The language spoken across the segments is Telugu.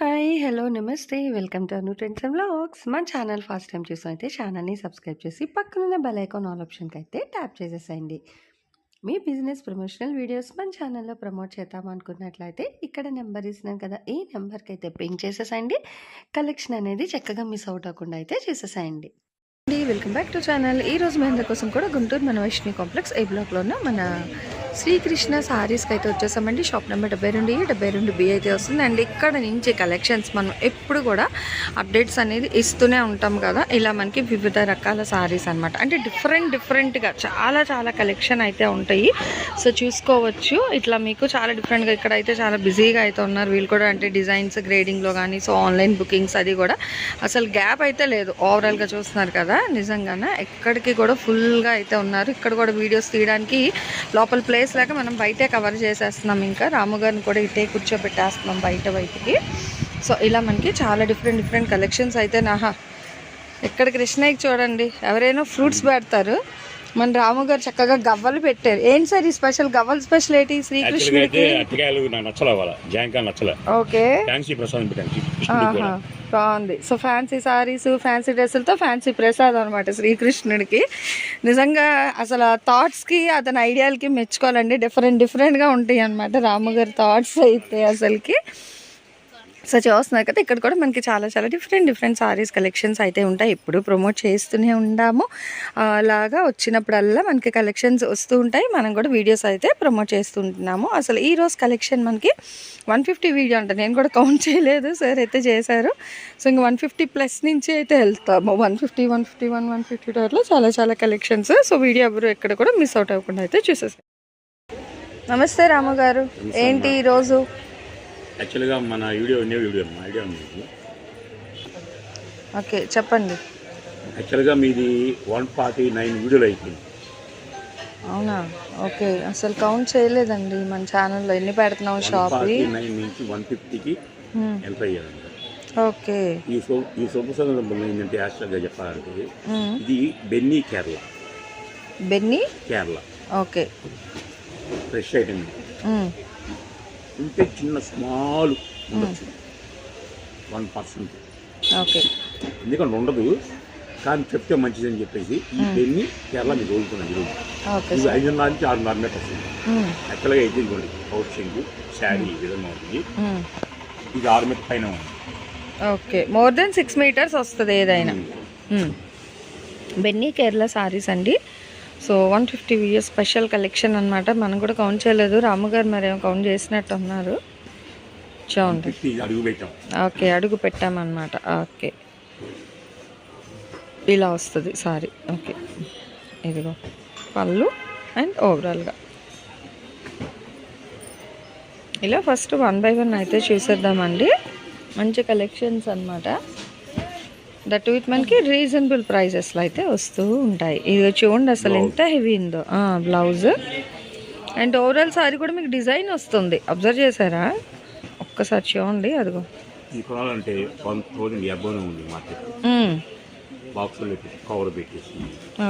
హాయ్ హలో నమస్తే. Welcome to Anu trends and blogs మన ఛానల్ ఫస్ట్ టైం చూసారైతే ఛానల్ని సబ్స్క్రైబ్ చేసి పక్కనున్న బెల్ ఐకాన్ ఆల్ ఆప్షన్కి అయితే ట్యాప్ చేసేసేయండి. మీ బిజినెస్ ప్రమోషనల్ వీడియోస్ మన ఛానల్లో ప్రమోట్ చేద్దాం అనుకున్నట్లయితే ఇక్కడ నెంబర్ ఇస్తున్నాను కదా ఈ నెంబర్కి అయితే పింక్ చేసేసేయండి. కలెక్షన్ అనేది చక్కగా మిస్ అవుట్ అవ్వకుండా అయితే చేసేసేయండి. వెల్కమ్ బ్యాక్ టు ఛానల్ ఈ రోజు మీ అందరి కోసం కూడా గుంటూరు మన వైష్ణవి కాంప్లెక్స్ ఏ బ్లాక్లో ఉన్న మన శ్రీకృష్ణ శారీస్కి అయితే వచ్చేసామండి. షాప్ నెంబర్ డెబ్బై రెండు ఏ డెబ్బై రెండు బి అయితే వస్తుంది అండ్ ఇక్కడ నుంచి కలెక్షన్స్ మనం ఎప్పుడు కూడా అప్డేట్స్ అనేది ఇస్తూనే ఉంటాం కదా. ఇలా మనకి వివిధ రకాల సారీస్ అన్నమాట. అంటే డిఫరెంట్ డిఫరెంట్గా చాలా చాలా కలెక్షన్ అయితే ఉంటాయి. సో చూసుకోవచ్చు. ఇట్లా మీకు చాలా డిఫరెంట్గా ఇక్కడ అయితే చాలా బిజీగా అయితే ఉన్నారు. వీళ్ళు కూడా అంటే డిజైన్స్ గ్రేడింగ్లో కానీ సో ఆన్లైన్ బుకింగ్స్ అది కూడా అసలు గ్యాప్ అయితే లేదు. ఓవరాల్గా చూస్తున్నారు కదా. నిజంగానే? ఎక్కడికి కూడా ఫుల్గా అయితే ఉన్నారు. ఇక్కడ కూడా వీడియోస్ తీయడానికి లోపల ప్లేస్ లాగా మనం బయటే కవర్ చేసేస్తున్నాం ఇంకా. రాము గారిని కూడా ఇటే కూర్చోబెట్టేస్తున్నాం బయట బయటికి. సో ఇలా మనకి చాలా డిఫరెంట్ డిఫరెంట్ కలెక్షన్స్ అయితే నాహా ఇక్కడ కృష్ణయ్యకి చూడండి. ఎవరైనా ఫ్రూట్స్ పెడతారు. మన రాము గారు చక్కగా గవ్వలు పెట్టారు. ఏంటి సార్ ఈ స్పెషల్? గవ్వలు స్పెషల్ ఏంటి? శ్రీకృష్ణుడికి? అరటికాయలు నాకు నచ్చలే వాళ్ళ జాంకాయలు నచ్చలే. ఓకే. ఫ్యాన్సీ ప్రసాదం పెట్టాను బాగుంది. సో ఫ్యాన్సీ సారీస్ ఫ్యాన్సీ డ్రెస్సులతో ఫ్యాన్సీ ప్రసాదం అనమాట శ్రీకృష్ణుడికి. నిజంగా అసలు ఆ థాట్స్కి అతని ఐడియాలకి మెచ్చుకోవాలండి. డిఫరెంట్ డిఫరెంట్గా ఉంటాయి అనమాట రాముగారి థాట్స్ అయితే అసలుకి. సో చూస్తున్నారు కదా ఇక్కడ కూడా మనకి చాలా చాలా డిఫరెంట్ డిఫరెంట్ సారీస్ కలెక్షన్స్ అయితే ఉంటాయి. ఇప్పుడు ప్రమోట్ చేస్తూనే ఉండాము. అలాగా వచ్చినప్పుడల్లా మనకి కలెక్షన్స్ వస్తూ ఉంటాయి. మనం కూడా వీడియోస్ అయితే ప్రమోట్ చేస్తుంటున్నాము అసలు ఈ రోజు కలెక్షన్ మనకి వన్ ఫిఫ్టీ వీడియో అంట. నేను కూడా కౌంట్ చేయలేదు సార్ అయితే చేశారు. సో ఇంకా వన్ ఫిఫ్టీ ప్లస్ నుంచి అయితే వెళ్తాము. One fifty one fifty one one fifty అట్లా చాలా చాలా కలెక్షన్స్ సో వీడియో ఎవరు ఎక్కడ కూడా మిస్ అవుట్ అవ్వకుండా అయితే చూసేసారు నమస్తే రాము గారు. ఏంటి ఈరోజు యాక్చువల్గా మన వీడియో ఉండే వీడియో మా ఐడియా ఉంది. ఓకే చెప్పండి. యాక్చువల్గా మీది వన్ ఫార్టీ నైన్ వీడియోలు అయిపోయింది. అవునా? ఓకే అసలు కౌంట్ చేయలేదండి మన ఛానల్లో ఎన్ని పెడుతున్నాం ఫార్టీ నైన్ నుంచి వన్ ఫిఫ్టీకి ఎంత అయ్యారంట. ఓకే. ఈ సో ఈ శుభ సందర్భంలో ఏంటంటే యాక్చువల్గా చెప్పాలంటే. ఇది Benny Kerala. Benny? Kerala. Okay. Fresh item. ఉంటే చిన్న స్మాల్ ఉండొచ్చు. One percent. ఓకే. ఎందుకంటే ఉండదు. కానీ చెప్తే మంచిదని చెప్పేసి ఈ బెన్నీ కేరళ మీరు వదులుకున్నాను ఈరోజు. ఇది ఐదున్నర నుంచి ఆరున్నర మీటర్ వస్తుంది మ్మ్. యాక్చువల్గా అయితే ఇదిగోండి షింగు శారీ ఈ విధంగా ఉంటుంది మ్మ్. ఇది ఆరు మీటర్ పైన ఉంది. Okay. More then six metres వస్తుంది ఏదైనా. బెన్నీ కేరళ సారీస్ అండి. So one fifty video special collection అనమాట మనం కూడా కౌంట్ చేయలేదు. రాముగారు మరేమో కౌంట్ చేసినట్టు ఉన్నారు. చూడండి. ఓకే అడుగు పెట్టామన్నమాట ఓకే. ఇలా వస్తుంది సారీ. ఓకే. ఇదిగో పళ్ళు అండ్ ఓవరాల్గా ఇలా ఫస్ట్ వన్ బై వన్ అయితే చూసేద్దామండి. మంచి కలెక్షన్స్ అన్నమాట. దట్ విత్ మనకి రీజనబుల్ ప్రైజెస్లో అయితే వస్తూ ఉంటాయి. ఇది చూడండి అసలు ఎంత హెవీ ఉందో. బ్లౌజ్ అండ్ ఓవరాల్ సారీ కూడా మీకు డిజైన్ వస్తుంది. అబ్జర్వ్ చేశారా? ఒక్కసారి చూడండి అదిగో. ఇది కొనాలంటే వన్ థౌజండ్ అబ్బోనే ఉంది మార్కెట్ మ్మ్. బాక్సులో పెట్టి కవర్ పెట్టేసి.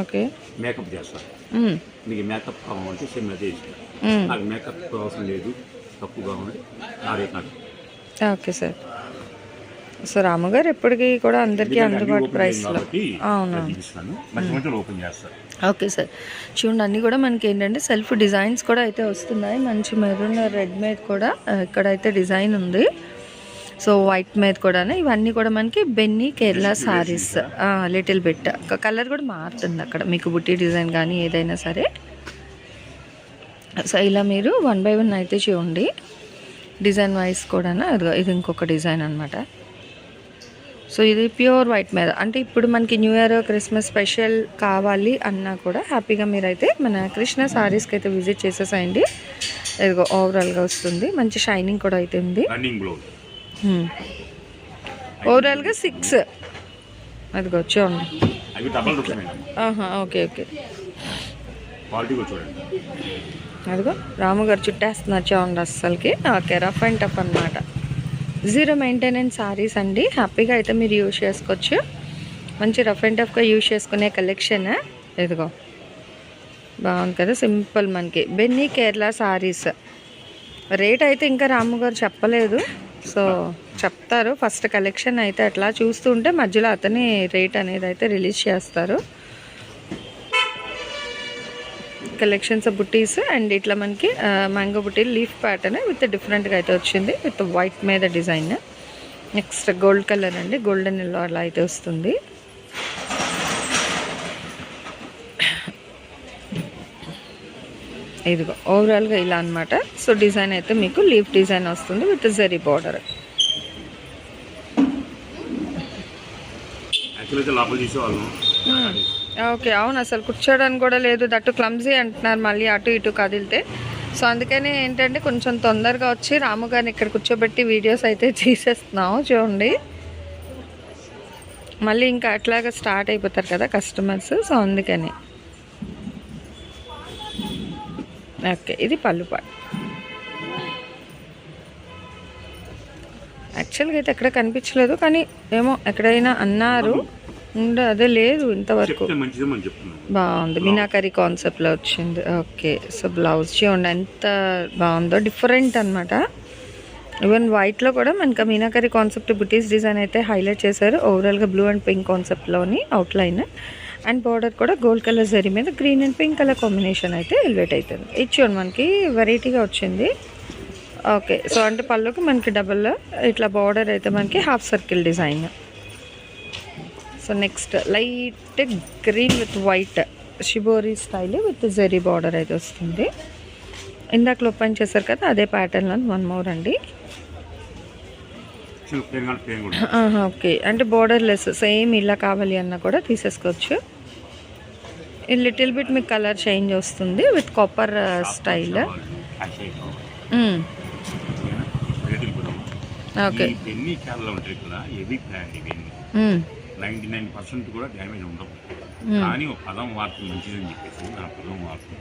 ఓకే. మేకప్ చేస్తాను. మీకు మేకప్ కావాలంటే సేమ్ అదే ఇష్టం మ్మ్. నాకు మేకప్ అవసరం లేదు తక్కువగా ఉంది. నా రేట్ నాకు. Okay sir. సో రాముగారు ఎప్పటికీ కూడా అందరికీ అందుబాటు ప్రైస్లో చేయం కాబట్టి అవును అది చూపిస్తాను మంచి మంచి ఓపెన్ చేస్తాను ఓకే సార్. చూడండి అన్నీ కూడా మనకి ఏంటంటే సెల్ఫ్ డిజైన్స్ కూడా అయితే వస్తున్నాయి. మంచి మెరూన్ రెడ్ మీద కూడా ఇక్కడైతే డిజైన్ ఉంది. సో వైట్ మీద కూడా ఇవన్నీ కూడా మనకి Benny Kerala saris little bit colour కూడా మారుతుంది అక్కడ. మీకు బుట్టి డిజైన్ కానీ ఏదైనా సరే. సో ఇలా మీరు వన్ బై వన్ అయితే చూడండి. డిజైన్ వైజ్ కూడా ఇది ఇంకొక డిజైన్ అనమాట సో ఇది ప్యూర్ వైట్ మీద. అంటే ఇప్పుడు మనకి న్యూ ఇయర్ క్రిస్మస్ స్పెషల్ కావాలి అన్నా కూడా హ్యాపీగా మీరైతే మన కృష్ణ సారీస్కి అయితే విజిట్ చేసేసేయండి. ఇదిగో ఓవరాల్గా వస్తుంది. మంచి షైనింగ్ కూడా అయితే ఉంది. ఓవరాల్గా సిక్స్. అదిగో చూడండి. Okay okay. అదిగో రాము గారు చుట్టేస్తున్నారు చూడండి అస్సలకి. ఓకే రఫ్ అండ్ టఫ్ అనమాట జీరో మెయింటెనెన్స్ సారీస్ అండి. హ్యాపీగా అయితే మీరు యూజ్ చేసుకోవచ్చు. మంచి రఫ్ అండ్ టఫ్గా యూజ్ చేసుకునే కలెక్షన్ ఇదిగో. బాగుంది కదా సింపుల్ మనకి. బెన్నీ కేరళ సారీస్. రేట్ అయితే ఇంకా రాము గారు చెప్పలేదు. సో చెప్తారు. ఫస్ట్ కలెక్షన్ అయితే అట్లా చూస్తుంటే మధ్యలో అతని రేట్ అనేది అయితే రిలీజ్ చేస్తారు. కలెక్షన్స్ బుట్టీస్ అండ్ ఇట్లా మనకి మ్యాంగో బుట్టి లీఫ్ ప్యాటర్న్ విత్ డిఫరెంట్గా అయితే వచ్చింది. విత్ వైట్ మీద డిజైన్ నెక్స్ట్ గోల్డ్ కలర్ అండి. గోల్డెన్ ఎల్లో అలా అయితే వస్తుంది. ఇదిగో ఓవరాల్గా ఇలా అన్నమాట. సో డిజైన్ అయితే మీకు లీఫ్ డిజైన్ వస్తుంది విత్ జరీ బార్డర్ యాక్చువల్ అయితే లోపల తీసేవాళ్ళం. ఓకే అవును అసలు కూర్చోడానికి కూడా లేదు. దట్టు క్లమ్జీ అంటున్నారు మళ్ళీ అటు ఇటు కదిలితే. సో అందుకని ఏంటంటే కొంచెం తొందరగా వచ్చి రాము గారిని ఇక్కడ కూర్చోబెట్టి వీడియోస్ అయితే తీసేస్తున్నాము చూడండి. మళ్ళీ ఇంకా అట్లాగా స్టార్ట్ అయిపోతారు కదా కస్టమర్స్. సో అందుకని. ఓకే ఇది పళ్ళు యాక్చువల్గా అయితే ఎక్కడ కనిపించలేదు కానీ ఏమో ఎక్కడైనా అన్నారు. ఉండ అదే లేదు ఇంతవరకు. బాగుంది. మీనాకరీ కాన్సెప్ట్లో వచ్చింది. ఓకే. సో బ్లౌజ్ చూడండి ఎంత బాగుందో. డిఫరెంట్ అనమాట ఈవెన్ వైట్లో కూడా మనకి మీనాకరీ కాన్సెప్ట్ బుటీస్ డిజైన్ అయితే హైలైట్ చేశారు. ఓవరాల్గా బ్లూ అండ్ పింక్ కాన్సెప్ట్లోని అవుట్లైన్ అండ్ బార్డర్ కూడా గోల్డ్ కలర్ జరీ మీద green and pink colour combination అయితే ఎలివేట్ అవుతుంది. ఇది చూడండి మనకి వెరైటీగా వచ్చింది. ఓకే. సో అంటే పళ్ళుకి మనకి డబల్ ఇట్లా బార్డర్ అయితే మనకి half circle design so next light green with white shibori style with zari border అయితే వస్తుంది. ఇందాక ఓపెన్ చేశారు కదా అదే ప్యాటర్న్లో వన్ మోర్ అండి. ఓకే అంటే బార్డర్ లెస్ సేమ్ ఇలా కావాలి అన్నా కూడా తీసేసుకోవచ్చు. లిటిల్ బిట్ మీకు కలర్ చేంజ్ వస్తుంది with copper style okay ninety nine percent కూడా డ్యామేజ్ ఉండవు. కానీ ఒక పదం వాడుతుంది మంచిదని చెప్పేసి నా పదం వాడుతుంది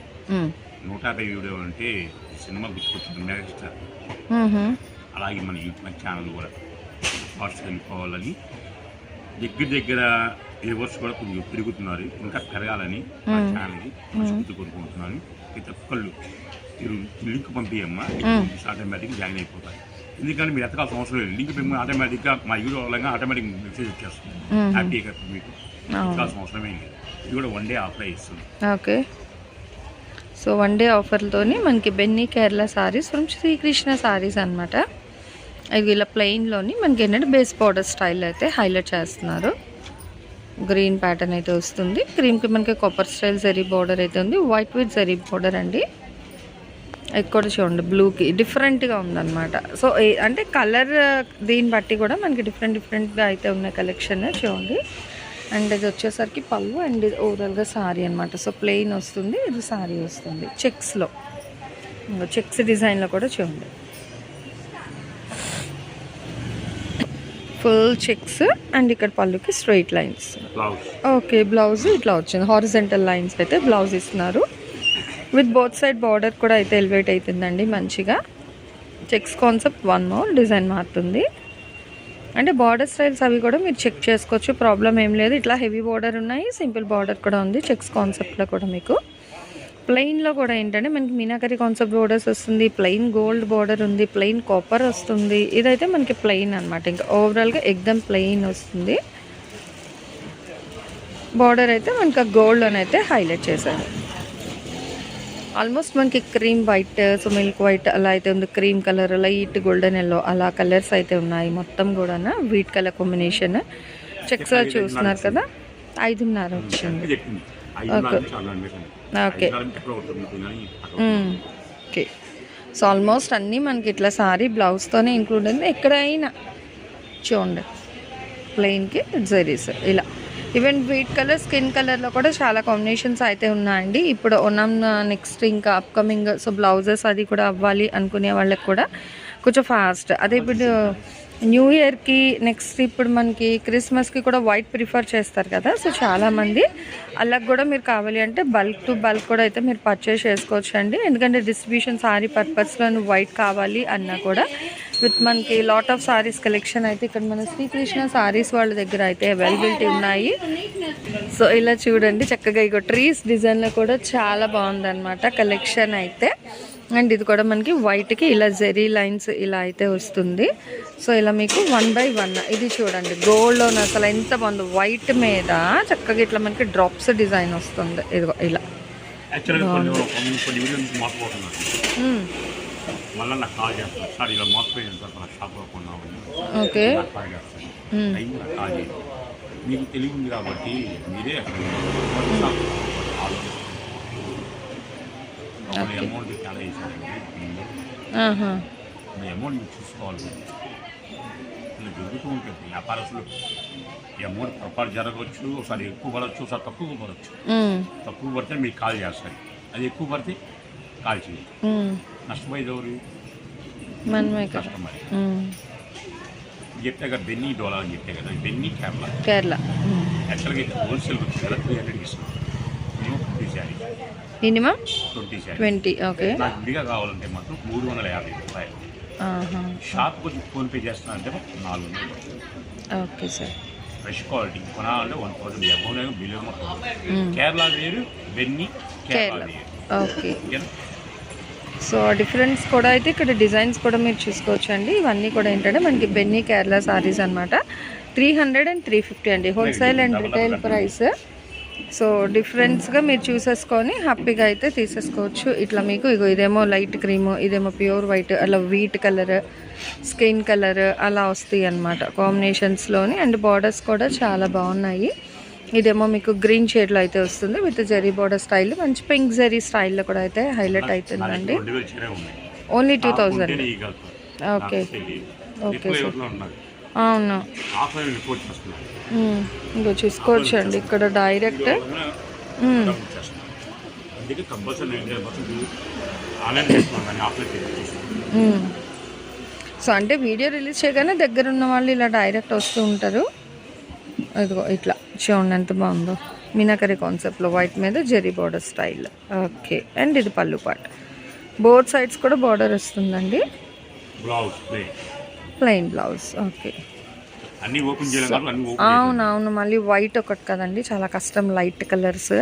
నూట యాభై వీడియో అంటే సినిమా గుర్తుకొచ్చింది మెగాస్టార్ అలాగే మన యూట్యూబ్ మన ఛానల్ కూడా ఫాస్ట్ వెళ్ళిపోవాలని. దగ్గర దగ్గర వ్యూవర్స్ కూడా కొంచెం పెరుగుతున్నారు. ఇంకా పెరగాలని మా ఛానల్కి మనస్ఫూర్తి కోరుకుంటున్నాను. ప్రతి ఒక్కళ్ళు మీరు లింక్ పంపించమ్మా ఆటోమేటిక్గా జాయిన్ అయిపోతారు. ఎందుకంటే మీరు ఎత్తకాల్సిన అవసరం లేదు. లింక్ పంపి ఆటోమేటిక్గా మా వీడియో వల్ల ఆటోమేటిక్ మెసేజ్ వచ్చేస్తుంది. హ్యాపీగా మీకు. ఎత్తకాల్సిన అవసరమే లేదు. ఇది కూడా వన్ డే అప్లై ఇస్తుంది. ఓకే. సో వన్ డే ఆఫర్తోని మనకి బెన్నీ కేరళ సారీస్ ఫ్రమ్ శ్రీకృష్ణ సారీస్ అనమాట ఇది ఇలా ప్లెయిన్లోని మనకి ఏంటంటే బేస్ బార్డర్ స్టైల్ అయితే హైలైట్ చేస్తున్నారు. గ్రీన్ ప్యాటర్న్ అయితే వస్తుంది. క్రీమ్కి మనకి కాపర్ స్టైల్ జరీ బార్డర్ అయితే ఉంది. వైట్ విత్ జరీ బార్డర్ అండి. ఇది కూడా చూడండి బ్లూకి డిఫరెంట్గా ఉందన్నమాట. సో ఏ- అంటే కలర్ దీన్ని బట్టి కూడా మనకి డిఫరెంట్ డిఫరెంట్గా అయితే ఉన్న కలెక్షన్ చూడండి. అండ్ ఇది వచ్చేసరికి పళ్ళు అండ్ ఇది ఓవరాల్గా సారీ అనమాట సో ప్లెయిన్ వస్తుంది ఇది సారీ వస్తుంది చెక్స్లో చెక్స్ డిజైన్లో కూడా చూడండి. ఫుల్ చెక్స్ అండ్ ఇక్కడ పళ్ళుకి స్ట్రైట్ లైన్స్ ఓకే బ్లౌజ్ ఇట్లా వచ్చింది. హారిజెంటల్ లైన్స్ అయితే బ్లౌజ్ ఇస్తున్నారు. విత్ బోత్ సైడ్ బార్డర్ కూడా అయితే ఎలివేట్ అవుతుందండి మంచిగా. Checks concept one more design మారుతుంది. అంటే బార్డర్ స్టైల్స్ అవి కూడా మీరు చెక్ చేసుకోవచ్చు ప్రాబ్లం ఏం లేదు. ఇట్లా హెవీ బార్డర్ ఉన్నాయి సింపుల్ బార్డర్ కూడా ఉంది చెక్స్ కాన్సెప్ట్లో కూడా మీకు. ప్లెయిన్లో కూడా ఏంటంటే మనకి మీనాకరి కాన్సెప్ట్ బోర్డర్స్ వస్తుంది ప్లెయిన్ గోల్డ్ బార్డర్ ఉంది ప్లెయిన్ కాపర్ వస్తుంది. ఇదైతే మనకి ప్లెయిన్ అనమాట ఇంకా ఓవరాల్గా ఎగ్దమ్ ప్లెయిన్ వస్తుంది. బార్డర్ అయితే మనకి గోల్డ్ అని అయితే హైలైట్ చేశారు. ఆల్మోస్ట్ మనకి cream white so milk white అలా అయితే ఉంది. Cream colour light golden yellow అలా కలర్స్ అయితే ఉన్నాయి మొత్తం కూడా వీట్ కలర్ కాంబినేషన్ చెక్స్ చూస్తున్నారు కదా. ఐదున్నర వచ్చింది. ఓకే. ఓకే. సో ఆల్మోస్ట్ అన్నీ మనకి ఇట్లా సారీ బ్లౌజ్తోనే ఇంక్లూడ్ అయింది ఎక్కడైనా చూడండి. ప్లెయిన్కి జరీస్ ఇలా. ఈవెన్ వీట్ కలర్ స్కిన్ కలర్లో కూడా చాలా కాంబినేషన్స్ అయితే ఉన్నాయండి. ఇప్పుడు ఉన్నాం నెక్స్ట్ ఇంకా అప్కమింగ్ సో బ్లౌజెస్ అది కూడా అవ్వాలి అనుకునే వాళ్ళకి కూడా కొంచెం ఫాస్ట్ అదే ఇప్పుడు న్యూ ఇయర్కి నెక్స్ట్ ఇప్పుడు మనకి క్రిస్మస్కి కూడా వైట్ ప్రిఫర్ చేస్తారు కదా. సో చాలామంది అలా కూడా మీరు కావాలి అంటే బల్క్ టు బల్క్ కూడా అయితే మీరు పర్చేస్ చేసుకోవచ్చు అండి ఎందుకంటే డిస్ట్రిబ్యూషన్ సారీ పర్పస్లో వైట్ కావాలి అన్నా కూడా. విత్ మనకి లాట్ ఆఫ్ సారీస్ కలెక్షన్ అయితే ఇక్కడ మన శ్రీకృష్ణ సారీస్ వాళ్ళ దగ్గర అయితే అవైలబిలిటీ ఉన్నాయి. సో ఇలా చూడండి చక్కగా ఇగో ట్రీస్ డిజైన్లో కూడా చాలా బాగుందన్నమాట కలెక్షన్ అయితే. అండ్ ఇది కూడా మనకి వైట్కి ఇలా జెరీ లైన్స్ ఇలా అయితే వస్తుంది. సో ఇలా మీకు వన్ బై వన్ ఇది చూడండి గోల్డ్లో అసలు ఎంత బాగుంది వైట్ మీద చక్కగా ఇట్లా మనకి డ్రాప్స్ డిజైన్ వస్తుంది. ఇదిగో ఇలా. మళ్ళీ నాకు కాల్ చేస్తాను సార్ ఇలా మోసపోయాను సార్ మన షాప్లో కొన్నామని ఓకే. నాకు కాల్ చేస్తాను నాకు కాల్ చేయండి మీకు తెలివి ఉంది కాబట్టి మీరే అక్కడ అమౌంట్ చాలా వేసారండి అమౌంట్ మీరు చూసుకోవాలి. ఇలా జరుగుతూ ఉంటుంది. వ్యాపారస్తులు ఈ అమౌంట్ పొరపాటు జరగవచ్చు ఒకసారి ఎక్కువ పడవచ్చు ఒకసారి తక్కువ పడవచ్చు. తక్కువ పడితే మీకు కాల్ చేస్తారు. అది ఎక్కువ పడితే కాల్ చేయండి. నష్టపోయేది ఎవరు మనమే కస్టమర్. చెప్తే కదా బెన్నీ డోలా అని చెప్తే కదా బెన్నీ కేరళ కేరళ. యాక్చువల్గా అయితే హోల్సేల్ వచ్చి కదా త్రీ హండ్రెడ్ ఇస్తున్నాం మేము twenty minimum twenty twenty okay నాకు విడిగా కావాలంటే మాత్రం మూడు వందల యాభై రూపాయలు. ఆహా. షాప్ కొంచెం ఫోన్పే చేస్తున్నా అంటే నాలుగు వందలు. Okay sir. ఫ్రెష్ క్వాలిటీ కొనాలంటే one thousand amount bill. Kerala వేరు బెన్నీ కేరళ వేరు. ఓకే? సో డిఫరెన్స్ కూడా అయితే ఇక్కడ డిజైన్స్ కూడా మీరు చూసుకోవచ్చు అండి ఇవన్నీ కూడా ఏంటంటే మనకి బెన్నీ కేరళ సారీస్ అనమాట three hundred and three fifty అండి. Wholesale and retail price so డిఫరెన్స్గా మీరు చూసేసుకొని హ్యాపీగా అయితే తీసేసుకోవచ్చు. ఇట్లా మీకు ఇగో ఇదేమో లైట్ క్రీమ్ ఇదేమో ప్యూర్ వైట్ అలా వీట్ కలర్ స్కిన్ కలర్ అలా వస్తాయి అన్నమాట కాంబినేషన్స్లోని. అండ్ బార్డర్స్ కూడా చాలా బాగున్నాయి. ఇదేమో మీకు గ్రీన్ షేడ్లో అయితే వస్తుంది విత్ జెరీ బార్డర్ స్టైల్. మంచి పింక్ జెరీ స్టైల్లో కూడా అయితే హైలైట్ అవుతుందండి only two thousand. Okay. Okay sir. అవును. ఇంకో చూసుకోవచ్చు అండి. ఇక్కడ డైరెక్ట్. సో అంటే వీడియో రిలీజ్ చేయగానే దగ్గర ఉన్న వాళ్ళు ఇలా డైరెక్ట్ వస్తూ ఉంటారు. ఇదిగో ఇట్లా. చూడండి ఎంత బాగుందో. మీనాకరీ కాన్సెప్ట్లో వైట్ మీద zari border style okay and ఇది పళ్ళు పాట. బోత్ సైడ్స్ కూడా బార్డర్ వస్తుందండి. ప్లెయిన్ బ్లౌజ్ ఓకే అన్ని ఓపెన్ చేయలేం కాదు అన్ని ఓపెన్ అవును అవును. మళ్ళీ వైట్ ఒకటి కదండి. చాలా కష్టం లైట్ కలర్స్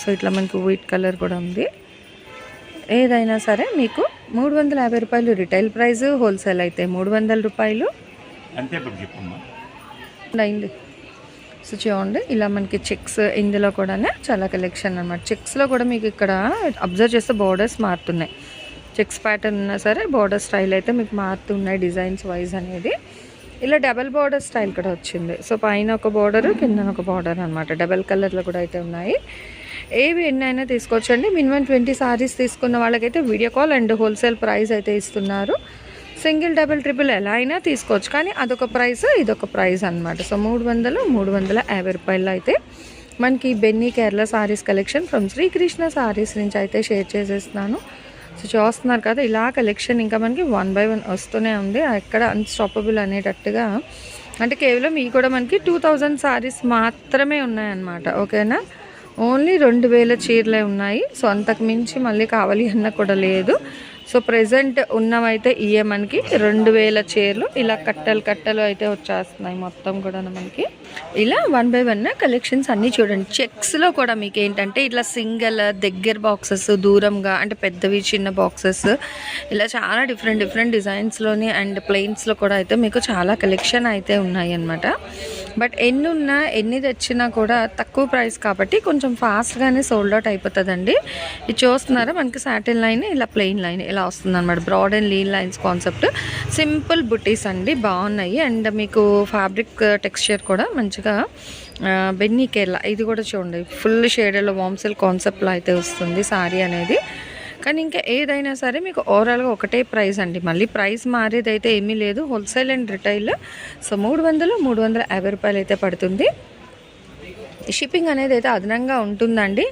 సో ఇట్లా మనకు వైట్ కలర్ కూడా ఉంది. ఏదైనా సరే మీకు మూడు వందల యాభై రూపాయలు రిటైల్ ప్రైస్ హోల్సేల్ అయితే మూడు వందల రూపాయలు. అంతే అయింది సో చూడండి. ఇలా మనకి చెక్స్ ఇందులో కూడా చాలా కలెక్షన్ అనమాట చెక్స్లో కూడా మీకు ఇక్కడ అబ్జర్వ్ చేస్తే బార్డర్స్ మారుతున్నాయి. చెక్స్ ప్యాటర్న్ ఉన్నా సరే బార్డర్ స్టైల్ అయితే మీకు మారుతున్నాయి డిజైన్స్ వైజ్ అనేది. ఇలా డబల్ బార్డర్ స్టైల్ కూడా వచ్చింది. సో పైన ఒక బార్డర్ కింద ఒక బార్డర్ అనమాట డబల్ కలర్లో కూడా అయితే ఉన్నాయి. ఏవి ఎన్నైనా తీసుకోవచ్చండి. మినిమం ట్వంటీ సారీస్ తీసుకున్న వాళ్ళకైతే video call and wholesale price అయితే ఇస్తున్నారు. సింగిల్ డబుల్ ట్రిపుల్ ఎలా అయినా తీసుకోవచ్చు. కానీ అదొక ప్రైస్ ఇదొక ప్రైస్ అనమాట సో మూడు వందలు మూడు వందల యాభై రూపాయలు అయితే మనకి Benny Kerala saris collection from Srikrishna saris నుంచి అయితే షేర్ చేసేస్తున్నాను. సో చూస్తున్నారు కదా ఇలా కలెక్షన్ ఇంకా మనకి వన్ బై వన్ వస్తూనే ఉంది. ఎక్కడ అన్స్టాపబుల్ అనేటట్టుగా అంటే కేవలం ఇవి కూడా మనకి టూ థౌజండ్ సారీస్ మాత్రమే ఉన్నాయన్నమాట. ఓకేనా? ఓన్లీ రెండు వేల చీరలే ఉన్నాయి. సో అంతకు మించి మళ్ళీ కావాలి అన్న కూడా లేదు. సో ప్రజెంట్ ఉన్నవైతే ఇయే మనకి రెండు వేల చీరలు. ఇలా కట్టలు కట్టలు అయితే వచ్చేస్తున్నాయి మొత్తం కూడా మనకి. ఇలా వన్ బై వన్ కలెక్షన్స్ అన్నీ చూడండి. చెక్స్లో కూడా మీకు ఏంటంటే ఇట్లా సింగిల్ దగ్గర బాక్సెస్ దూరంగా అంటే పెద్దవి చిన్న బాక్సెస్. ఇలా చాలా డిఫరెంట్ డిఫరెంట్ డిజైన్స్లోని అండ్ ప్లెయిన్స్లో కూడా అయితే మీకు చాలా కలెక్షన్ అయితే ఉన్నాయి అన్నమాట బట్ ఎన్ని ఉన్నా ఎన్ని తెచ్చినా కూడా తక్కువ ప్రైస్ కాబట్టి కొంచెం ఫాస్ట్గానే సోల్డ్ అవుట్ అయిపోతుందండి. ఇది చూస్తున్నారా? మనకి సాటిన్ లైన్ ఇలా ప్లెయిన్ లైన్ ఇలా వస్తుంది అనమాట broad and lean lines concept simple బుటీస్ అండి బాగున్నాయి. అండ్ మీకు ఫ్యాబ్రిక్ టెక్స్చర్ uh, కూడా మంచిగా uh, బెన్నీ కేరళ ఇది కూడా చూడండి ఫుల్ షేడెడ్లో వామ్సెల్ కాన్సెప్ట్లో అయితే వస్తుంది శారీ అనేది. కానీ ఇంకా ఏదైనా సరే మీకు ఓవరాల్గా ఒకటే ప్రైస్ అండి. మళ్ళీ ప్రైస్ మారేది అయితే ఏమీ లేదు. హోల్సేల్ అండ్ రిటైల్ సో మూడు వందలు మూడు వందల యాభై రూపాయలు అయితే పడుతుంది. షిప్పింగ్ అనేది అయితే అదనంగా ఉంటుందండి.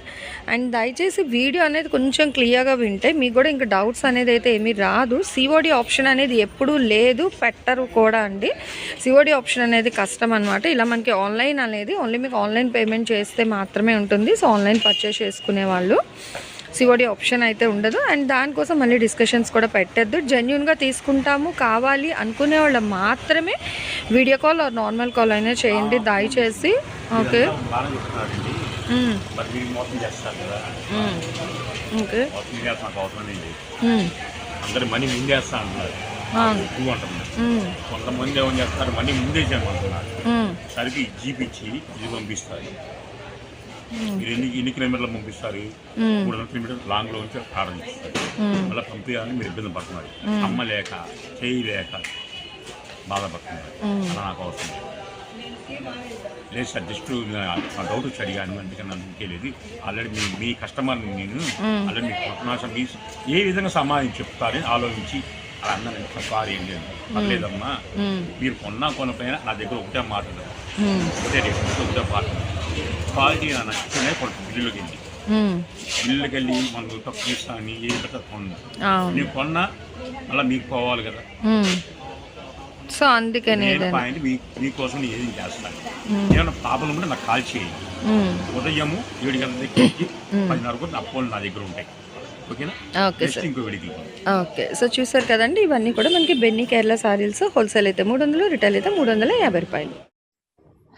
అండ్ దయచేసి వీడియో అనేది కొంచెం క్లియర్గా వింటే మీకు కూడా ఇంకా డౌట్స్ అనేది అయితే ఏమీ రాదు. సిఓడి ఆప్షన్ అనేది ఎప్పుడూ లేదు పెట్టరు కూడా అండి. సిఓడి ఆప్షన్ అనేది కష్టం అనమాట ఇలా మనకి ఆన్లైన్ అనేది ఓన్లీ మీకు ఆన్లైన్ పేమెంట్ చేస్తే మాత్రమే ఉంటుంది. సో ఆన్లైన్ పర్చేస్ చేసుకునే వాళ్ళు. సిఓడి ఆప్షన్ అయితే ఉండదు. అండ్ దానికోసం మళ్ళీ డిస్కషన్స్ కూడా పెట్టద్దు. జెన్యున్గా తీసుకుంటాము కావాలి అనుకునే వాళ్ళు మాత్రమే video call or normal call అయినా చేయండి దయచేసి. ఓకే అందరు మనీ అంటున్నారు. అవును. ఎక్కువ అంటున్నారు. ఉమ్, కొంతమంది ఏమని చేస్తారు? మనీ ముందే చేయమంటున్నారు సరికి జీపిచ్చి ఇది పంపిస్తారు. మీరు ఎన్ని ఎన్ని కిలోమీటర్లు పంపిస్తారు? మూడు వందల కిలోమీటర్లు లాంగ్లో ఉంచి ఆర్డర్ ఇస్తారు ఉమ్, మళ్ళీ పంపించాలని మీరు ఇబ్బంది పడుతున్నారు. అమ్మ లేక చేయి లేక బాధపడుతున్నారు. అలా నాకు అవసరం లేదు. లేదు సార్ జస్ట్ నా డౌట్ వచ్చి అడిగాను అందుకని నన్ను ఇంకేలేదు. ఆల్రెడీ మీ మీ కస్టమర్ని నేను ఆల్రెడీ మీకు కొట్టనాశం మీ ఏ విధంగా సమాధానం చెప్తారని ఆలోచించి అలా అన్నాను. సారీ అండి అని. పర్లేదమ్మా. మీరు కొన్నా కొనపోయినా నా దగ్గర ఒకటే మాట ఒకటే రేట్ ఒకటే పాట క్వాలిటీ నా నచ్చితేనే కొంత బిల్లులోకి వెళ్ళి ఉమ్, బిల్లుకి వెళ్ళి మనకు తక్కువ ఇస్తాను ఏ పెద్ద కొన్నా ನೀವು కొన్న మళ్ళీ మీకు పోవాలి కదా. సో అందుకని నేను పాయింట్ మీ మీకోసం నేను ఏం చేస్తాను? ఏమైనా ప్రాబ్లం ఉంటే నాకు కాల్ చేయండి. ఉదయము ఏడు గంటల దగ్గరికి నా ఫోన్లు నా దగ్గర ఉంటాయి. ఓకే సో చూసారు కదండి ఇవన్నీ కూడా మనకి బెన్నీ కేరళ సారీల్స్ హోల్సేల్ అయితే మూడు వందలు రిటైల్ అయితే మూడు వందల యాభై రూపాయలు.